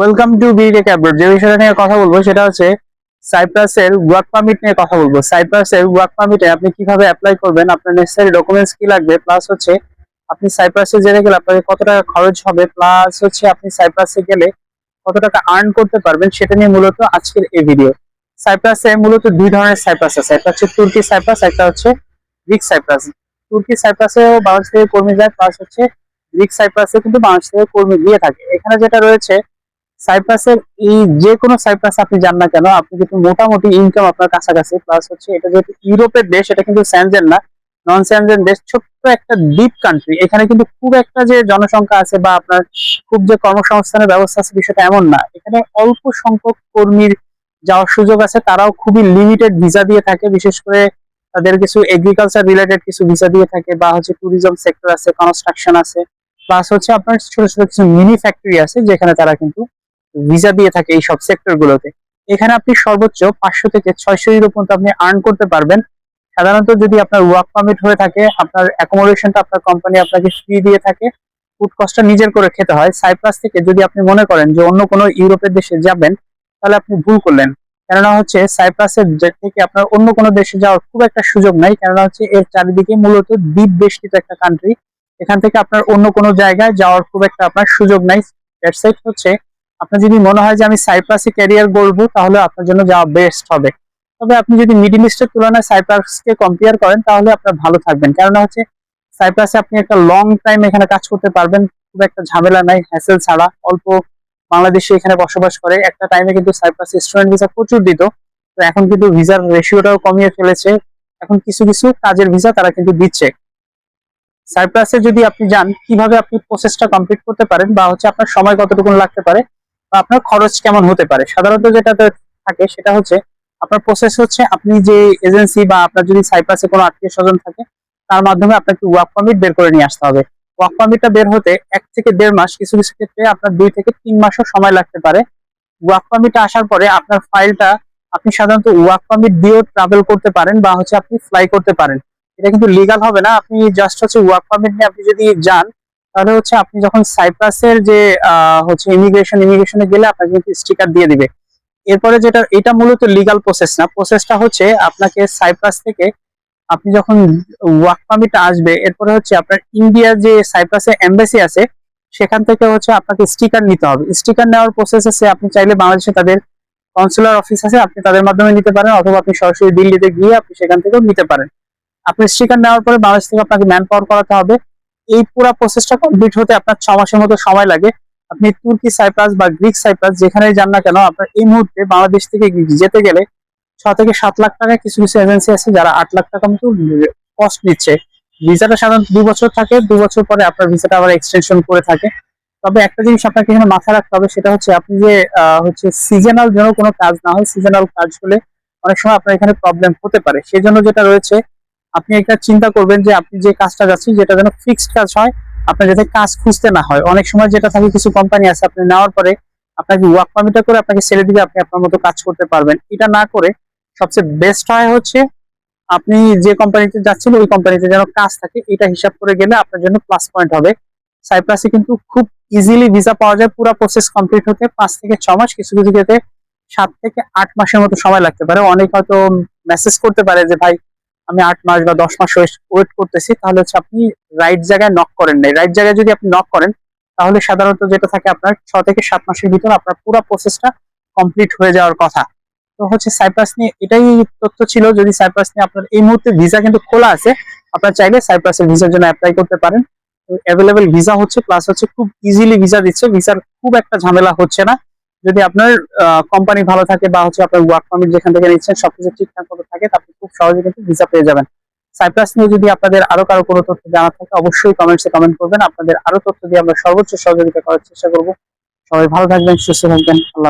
Welcome to B Tech abroad যে বিষয়টা নিয়ে কথা বলব, সেটা হচ্ছে সাইপ্রাসের ওয়ার্ক পারমিট নিয়ে কথা বলব। সাইপ্রাসের ওয়ার্ক পারমিটে আপনি কীভাবে অ্যাপ্লাই করবেন, আপনার নেসেসারি ডকুমেন্টস কি লাগবে প্লাস হচ্ছে আপনি সাইপ্রাসে জেনে গেলে আপনাকে কত টাকা খরচ হবে প্লাস হচ্ছে আপনি সাইপ্রাসে গেলে কত টাকা আর্ন করতে পারবেন, সেটা নিয়ে মূলত আজকের এই ভিডিও সাইপ্রাসে মূলত দুই ধরনের সাইপ্রাস আছে। একটা হচ্ছে তুর্কি সাইপ্রাস একটা হচ্ছে গ্রিক সাইপ্রাস তুর্কি সাইপ্রাসেও বাংলাদেশ থেকে কর্মী যায় প্লাস হচ্ছে গ্রিক সাইপ্রাসে কিন্তু বাংলাদেশ থেকে কর্মী গিয়ে থাকে। এখানে যেটা রয়েছে সাইপ্রাসের এই যে কোনো সাইপ্রাস আপনি যান না কেন, আপনি কিন্তু মোটামুটি ইনকাম আপনার কাছাকাছি। প্লাস হচ্ছে এটা যেহেতু ইউরোপের দেশ, এটা কিন্তু স্যানজেন না। নন স্যানজেন দেশ, ছোট্ট একটা দ্বীপ কান্ট্রি এখানে কিন্তু খুব একটা যে জনসংখ্যা আছে বা আপনার খুব যে কর্মসংস্থানের ব্যবস্থা আছে বিষয়টা এমন না। এখানে অল্প সংখ্যক কর্মীর যাওয়ার সুযোগ আছে। তারাও খুবই লিমিটেড ভিসা দিয়ে থাকে। বিশেষ করে তাদের কিছু এগ্রিকালচার রিলেটেড কিছু ভিসা দিয়ে থাকে বা হচ্ছে ট্যুরিজম সেক্টর আছে কনস্ট্রাকশন আছে। প্লাস হচ্ছে আপনার ছোট ছোট কিছু মিনি ফ্যাক্টরি আছে যেখানে তারা কিন্তু ভিসা দিয়ে থাকে এই সব সেক্টর গুলোতে। এখানে আপনি সর্বোচ্চ পাঁচশো থেকে ছয়শো ইউরো পর্যন্ত আপনি আর্ন করতে পারবেন। সাধারণত যদি আপনার ওয়ার্ক পারমিট হয়ে থাকে, আপনার অ্যাকোমোডেশনটা আপনার কোম্পানি আপনাকে ফ্রি দিয়ে থাকে ফুড কস্টটা নিজের করে খেতে হয়। সাইপ্রাস থেকে যদি আপনি মনে করেন যে অন্য কোনো ইউরোপের দেশে যাবেন, তাহলে আপনি ভুল করলেন। কেননা হচ্ছে সাইপ্রাসের থেকে আপনার অন্য কোনো দেশে যাওয়ার খুব একটা সুযোগ নাই, কেননা হচ্ছে এর চারিদিকে মূলত দ্বীপ বেষ্টিত একটা কান্ট্রি এখান থেকে আপনার অন্য কোনো জায়গায় যাওয়ার খুব একটা আপনার সুযোগ নাই। সেট হচ্ছে আপনার যদি মনে হয় যে আমি সাইপ্রাসে ক্যারিয়ার গড়বো, তাহলে আপনার জন্য যাওয়া বেস্ট হবে। তবে আপনি যদি মিডিল ইস্টের তুলনায় সাইপ্রাসকে কম্পেয়ার করেন, তাহলে আপনার ভালো থাকবেন। কেননা হচ্ছে সাইপ্রাসে আপনি একটা লং টাইম এখানে কাজ করতে পারবেন, খুব একটা ঝামেলা নাই হ্যাসেল ছাড়া। অল্প বাংলাদেশে এখানে বসবাস করে, একটা টাইমে কিন্তু সাইপ্রাস স্টুডেন্ট ভিসা প্রচুর দিত। তো এখন কিন্তু ভিসার রেশিওটাও কমিয়ে ফেলেছে। এখন কিছু কিছু কাজের ভিসা তারা কিন্তু দিচ্ছে। সাইপ্রাসে যদি আপনি যান, কীভাবে আপনি প্রসেসটা কমপ্লিট করতে পারেন বা হচ্ছে আপনার সময় কতটুকু লাগতে পারে আপনার খরচ কেমন হতে পারে? সাধারণত যেটা থাকে সেটা হচ্ছে, আপনার প্রসেস হচ্ছে আপনি যে এজেন্সি বা আপনার যদি সাইপ্রাসে কোনো আত্মীয় স্বজন থাকে, তার মাধ্যমে আপনাকে ওয়ার্ক পারমিট বের করে নিয়ে আসতে হবে। ওয়ার্ক পারমিটটা বের হতে এক থেকে দেড় মাস, কিছু কিছু ক্ষেত্রে আপনার দুই থেকে তিন মাসও সময় লাগতে পারে। ওয়ার্ক পারমিটটা আসার পরে আপনার ফাইলটা আপনি সাধারণত ওয়ার্ক পারমিট দিয়েও ট্রাভেল করতে পারেন বা হচ্ছে আপনি ফ্লাই করতে পারেন। এটা কিন্তু লিগাল হবে না, আপনি জাস্ট হচ্ছে ওয়ার্ক পারমিট নিয়ে আপনি যদি যান তাহলে হচ্ছে আপনি যখন সাইপ্রাসের যে হচ্ছে ইমিগ্রেশন ইমিগ্রেশনে গেলে আপনাকে কিন্তু স্টিকার দিয়ে দিবে। এরপরে যেটা, এটা মূলত লিগাল প্রসেস না। প্রসেসটা হচ্ছে আপনাকে সাইপ্রাস থেকে আপনি যখন ওয়ার্ক পারমিট আসবে, এরপরে হচ্ছে আপনার ইন্ডিয়ার যে সাইপ্রাসে এম্বাসি আছে, সেখান থেকে হচ্ছে আপনাকে স্টিকার নিতে হবে। স্টিকার নেওয়ার প্রসেস আছে আপনি চাইলে বাংলাদেশে তাদের কনসুলার অফিস আছে, আপনি তাদের মাধ্যমে নিতে পারেন, অথবা আপনি সরাসরি দিল্লিতে গিয়ে আপনি সেখান থেকেও নিতে পারেন। আপনি স্টিকার নেওয়ার পরে বাংলাদেশ থেকে আপনাকে ম্যান পাওয়ার করাতে হবে। এই পুরো প্রসেসটা কমপ্লিট হতে আপনার ছ মাসের মতো সময় লাগে। আপনি তুর্কি, সাইপ্রাস বা গ্রিক সাইপ্রাস যেখানে যান না কেন, আপনার এই মুহূর্তে বাংলাদেশ থেকে যেতে গেলে ছ থেকে সাত লাখ টাকা কিছু কিছু এজেন্সি আছে যারা আট লাখ টাকা মতো কস্ট নিচ্ছে। ভিসাটা সাধারণত দু বছর থাকে, দু বছর পরে আপনার ভিসাটা আবার এক্সটেনশন করে থাকে। তবে একটা জিনিস আপনাকে এখানে মাথায় রাখতে হবে, সেটা হচ্ছে আপনি যে হচ্ছে সিজনাল যেন কোনো কাজ না হয় সিজনাল কাজ হলে অনেক সময় আপনার এখানে প্রবলেম হতে পারে। সেই জন্য যেটা রয়েছে আপনি একটা চিন্তা করবেন যে আপনি যে কাজটা যাচ্ছেন, যেটা যেন ফিক্সড কাজ হয়, আপনার যাতে কাজ খুঁজতে না হয়। অনেক সময় যেটা থাকে, কিছু কোম্পানি আছে, আপনি নেওয়ার পরে আপনাকে ওয়ার্ক পারমিটটা করে আপনাকে ছেড়ে দিবে আপনি আপনার মতো কাজ করতে পারবেন। এটা না করে সবচেয়ে বেস্ট হয় হচ্ছে আপনি যে কোম্পানিতে যাচ্ছেন, ওই কোম্পানিতে যেন কাজ থাকে, এটা হিসাব করে গেলে আপনার জন্য প্লাস পয়েন্ট হবে। সাইপ্রাসে কিন্তু খুব ইজিলি ভিসা পাওয়া যায়, পুরো প্রসেস কমপ্লিট হতে পাঁচ থেকে ছ মাস, কিছু কিছু ক্ষেত্রে সাত থেকে আট মাসের মতো সময় লাগতে পারে। অনেক হয়তো মেসেজ করতে পারে যে, ভাই আমি আট মাস বা দশ মাস ওয়েট করতেছি, তাহলে হচ্ছে আপনি রাইট জায়গায় নক করেন নাই। রাইট জায়গায় যদি আপনি নক করেন, তাহলে সাধারণত যেটা থাকে আপনার ছ থেকে সাত মাসের ভিতর আপনার পুরো প্রসেসটা কমপ্লিট হয়ে যাওয়ার কথা। তো হচ্ছে সাইপ্রাস নিয়ে এটাই তথ্য ছিল, যদি সাইপ্রাস নিয়ে আপনার এই মুহূর্তে ভিসা কিন্তু খোলা আছে, আপনার চাইলে সাইপ্রাসের ভিসার জন্য অ্যাপ্লাই করতে পারেন। অ্যাভেলেবেল ভিসা হচ্ছে প্লাস হচ্ছে খুব ইজিলি ভিসা দিচ্ছে। ভিসার খুব একটা ঝামেলা হচ্ছে না। যদি আপনার কোম্পানি ভালো থাকে বা হচ্ছে আপনার ওয়ার্ক পারমিট যেখান থেকে নিচ্ছেন, সবকিছু ঠিকঠাক মতো থাকে, তাহলে খুব সহজে কিন্তু ভিসা পেয়ে যাবেন। সাইপ্রাস নিয়ে যদি আপনাদের আরও কারও কোনো তথ্য জানা থাকে, অবশ্যই কমেন্টসে কমেন্ট করবেন। আপনাদের আরও তথ্য দিয়ে আমরা সর্বোচ্চ সহযোগিতা করার চেষ্টা করব। সবাই ভালো থাকবেন, সুস্থ থাকবেন। আল্লাহ